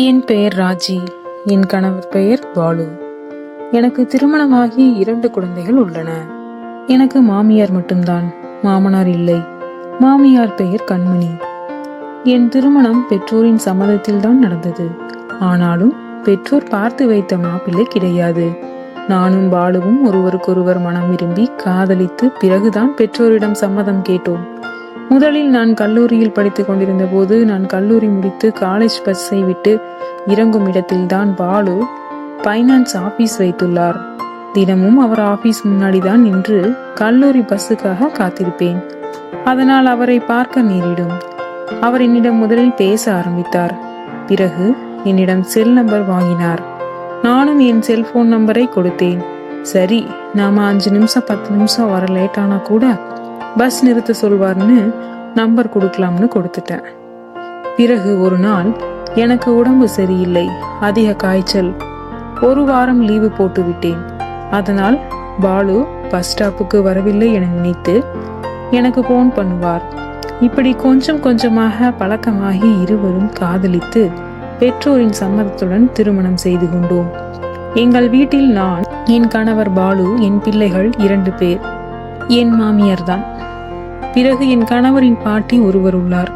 என் பெயர் ராஜி. என் கணவர் பெயர் பாலு. எனக்கு திருமணமாகி இரண்டு குழந்தைகள் உள்ளன. எனக்கு மாமியார் மட்டும்தான். மாமனார் இல்லை. மாமியார் பெயர் கண்மணி. என் திருமணம் பெற்றோரின் சம்மதத்தில் தான் நடந்தது. ஆனாலும் பெற்றோர் பார்த்து வைத்த மாப்பிள்ளை கிடையாது. நானும் பாலுவும் ஒருவருக்கொருவர் மனம் விரும்பி காதலித்து பிறகுதான் பெற்றோரிடம் சம்மதம் கேட்டோம். முதலில் நான் கல்லூரியில் படித்துக் கொண்டிருந்த போது நான் கல்லூரி முடித்து காலேஜ் பஸ்ஸை விட்டு இறங்கும் இடத்தில்தான் பாலு ஃபைனான்ஸ் ஆபீஸ் வைத்துள்ளார். தினமும் அவர் ஆபீஸ் முன்னாடி தான் நின்று கல்லூரி பஸ்ஸுக்காக காத்திருப்பேன். அதனால் அவரை பார்க்க நேரிடும். அவர் என்னிடம் முதலில் பேச ஆரம்பித்தார். பிறகு என்னிடம் செல் நம்பர் வாங்கினார். நானும் என் செல்போன் நம்பரை கொடுத்தேன். சரி நாம அஞ்சு நிமிஷம் பத்து நிமிஷம் வர லேட் ஆனா கூட பஸ் நிறுத்த சொல்வார்னு நம்பர் கொடுக்கலாம்னு கொடுத்துட்டேன். பிறகு ஒரு நாள் எனக்கு உடம்பு சரியில்லை அதிக காய்ச்சல். ஒரு வாரம் லீவு போட்டு விட்டேன். அதனால் பாலு பஸ் ஸ்டாப்புக்கு வரவில்லை என நினைத்து எனக்கு ஃபோன் பண்ணுவார். இப்படி கொஞ்சம் கொஞ்சமாக பழக்கமாகி இருவரும் காதலித்து பெற்றோரின் சம்மதத்துடன் திருமணம் செய்து கொண்டோம். எங்கள் வீட்டில் நான் என் கணவர் பாலு என் பிள்ளைகள் இரண்டு பேர். என் மாமியார் தான் பிறகு என் கணவரின் பாட்டி ஒருவர் உள்ளார்.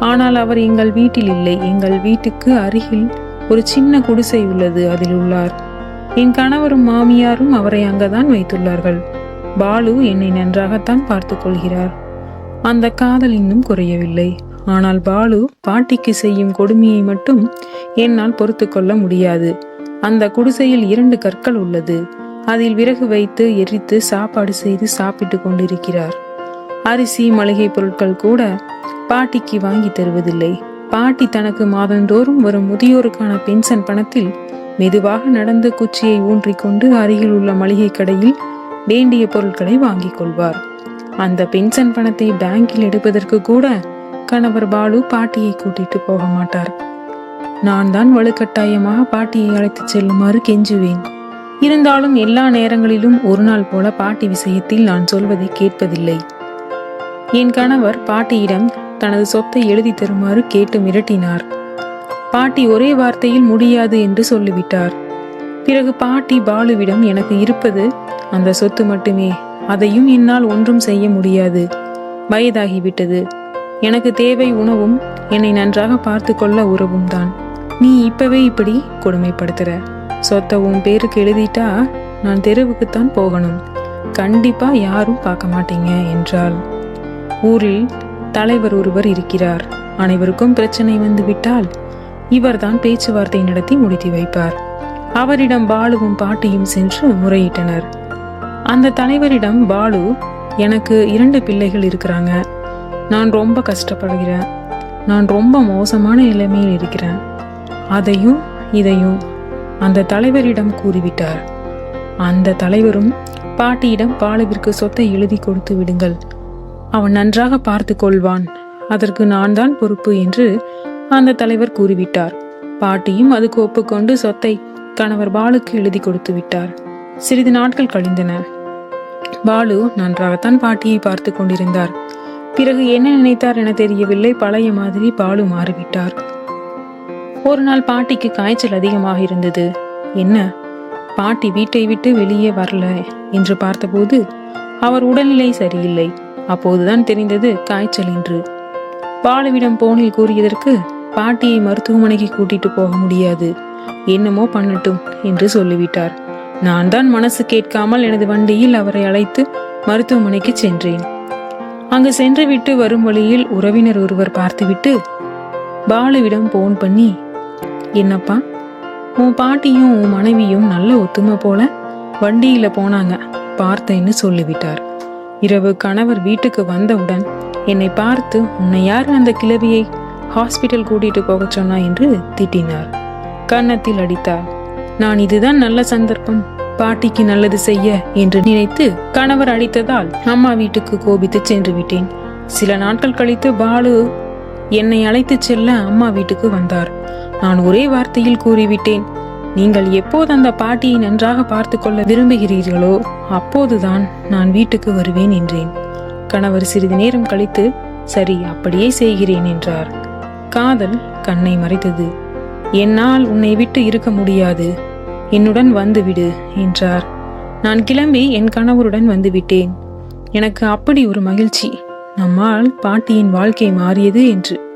ஆனால் அவர் எங்கள் வீட்டில் இல்லை. எங்கள் வீட்டுக்கு அருகில் ஒரு சின்ன குடிசை உள்ளது. அதில் உள்ளார். என் கணவரும் மாமியாரும் அவரை அங்கதான் வைத்துள்ளார்கள். பாலு என்னை நன்றாகத்தான் பார்த்து கொள்கிறார். அந்த காதல் இன்னும் குறையவில்லை. ஆனால் பாலு பாட்டிக்கு செய்யும் கொடுமையை மட்டும் என்னால் பொறுத்து கொள்ள முடியாது. அந்த குடிசையில் இரண்டு கற்கள் உள்ளது. அதில் விறகு வைத்து எரித்து சாப்பாடு செய்து சாப்பிட்டு கொண்டிருக்கிறார். அரிசி மளிகை பொருட்கள் கூட பாட்டிக்கு வாங்கி தருவதில்லை. பாட்டி தனக்கு மாதந்தோறும் வரும் முதியோருக்கான பென்ஷன் பணத்தில் மெதுவாக நடந்து குச்சியை ஊன்றிக்கொண்டு அருகில் உள்ள மளிகை கடையில் வேண்டிய பொருட்களை வாங்கிக் கொள்வார். அந்த பென்ஷன் பணத்தை பேங்கில் எடுப்பதற்கு கூட கணவர் பாலு பாட்டியை கூட்டிட்டு போக மாட்டார். நான் தான் வலுக்கட்டாயமாக பாட்டியை அழைத்துச் செல்லுமாறு கெஞ்சுவேன். இருந்தாலும் எல்லா நேரங்களிலும் ஒரு நாள் போல பாட்டி விஷயத்தில் நான் சொல்வதை கேட்பதில்லை. என் கணவர் பாட்டியிடம் தனது சொத்தை எழுதி தருமாறு கேட்டு மிரட்டினார். பாட்டி ஒரே வார்த்தையில் முடியாது என்று சொல்லிவிட்டார். பிறகு பாட்டி பாலுவிடம் எனக்கு இருப்பது அந்த சொத்து மட்டுமே. அதையும் என்னால் ஒன்றும் செய்ய முடியாது. வயதாகிவிட்டது. எனக்கு தேவை உணவும் என்னை நன்றாக பார்த்து கொள்ள உறவும் தான். நீ இப்பவே இப்படி கொடுமைப்படுத்துற. சொத்தை உன் பேருக்கு எழுதிட்டா நான் தெருவுக்குத்தான் போகணும். கண்டிப்பா யாரும் பார்க்க மாட்டீங்க என்றாள். ஊரில் தலைவர் ஒருவர் இருக்கிறார். அனைவருக்கும் பிரச்சனை வந்து விட்டால் இவர்தான் பேச்சுவார்த்தை நடத்தி முடித்து வைப்பார். அவரிடம் பாலுவும் பாட்டியும் சென்று முறையிட்டனர். அந்த தலைவரிடம் பாலு எனக்கு இரண்டு பிள்ளைகள் இருக்கிறாங்க. நான் ரொம்ப கஷ்டப்படுகிறேன். நான் ரொம்ப மோசமான நிலைமையில் இருக்கிறேன். அதையும் இதையும் அந்த தலைவரிடம் கூறிவிட்டார். அந்த தலைவரும் பாட்டியிடம் பாலுவிற்கு சொத்தை எழுதி கொடுத்து விடுங்கள். அவன் நன்றாக பார்த்து கொள்வான் அதற்கு நான் தான் பொறுப்பு என்று அந்த தலைவர் கூறிவிட்டார். பாட்டியும் அதுக்கு ஒப்புக்கொண்டு சொத்தை கணவர் பாலுக்கு எழுதி கொடுத்து விட்டார். சிறிது நாட்கள் கழிந்தன. பாலு நன்றாகத்தான் பாட்டியை பார்த்து கொண்டிருந்தார். பிறகு என்ன நினைத்தார் என தெரியவில்லை. பழைய மாதிரி பாலு மாறிவிட்டார். ஒரு நாள் பாட்டிக்கு காய்ச்சல் அதிகமாக இருந்தது. என்ன? பாட்டி வீட்டை விட்டு வெளியே வரல என்று பார்த்தபோது அவர் உடல்நிலை சரியில்லை. அப்போதுதான் தெரிந்தது காய்ச்சல் என்று. பாலுவிடம் போனில் கூறியதற்கு பாட்டியை மருத்துவமனைக்கு கூட்டிட்டு போக முடியாது. என்னமோ பண்ணட்டும் என்று சொல்லிவிட்டார். நான் தான் மனசு கேட்காமல் எனது வண்டியில் அவரை அழைத்து மருத்துவமனைக்கு சென்றேன். அங்கு சென்று விட்டு வரும் வழியில் உறவினர் ஒருவர் பார்த்துவிட்டு பாலுவிடம் போன் பண்ணி என்னப்பா உன் பாட்டியும் உன் மனைவியும் நல்ல ஒத்துமை போல வண்டியில போனாங்க பார்த்தேன்னு சொல்லிவிட்டார். இரவு கணவர் வீட்டுக்கு வந்தவுடன் என்னை பார்த்து உன்னை யார் அந்த கிழவியை ஹாஸ்பிட்டல் கூட்டிட்டு போகச் சொன்னா? என்று திட்டினார். கன்னத்தில் அடித்தார். நான் இதுதான் நல்ல சந்தர்ப்பம். பாட்டிக்கு நல்லது செய்ய என்று நினைத்து கணவர் அடித்ததால் அம்மா வீட்டுக்கு கோபித்து சென்று விட்டேன். சில நாட்கள் கழித்து பாலு என்னை அழைத்து செல்ல அம்மா வீட்டுக்கு வந்தார். நான் ஒரே வார்த்தையில் கூறிவிட்டேன். நீங்கள் எப்போது அந்த பாட்டியை நன்றாக பார்த்து கொள்ள விரும்புகிறீர்களோ அப்போதுதான் நான் வீட்டுக்கு வருவேன் என்றேன். கணவர் சிறிது நேரம் கழித்து சரி அப்படியே செய்கிறேன் என்றார். காதல் கண்ணை மறைத்தது. என்னால் உன்னை விட்டு இருக்க முடியாது. என்னுடன் வந்துவிடு என்றார். நான் கிளம்பி என் கணவருடன் வந்துவிட்டேன் எனக்கு அப்படி ஒரு மகிழ்ச்சி. நம்மால் பாட்டியின் வாழ்க்கை மாறியது என்று.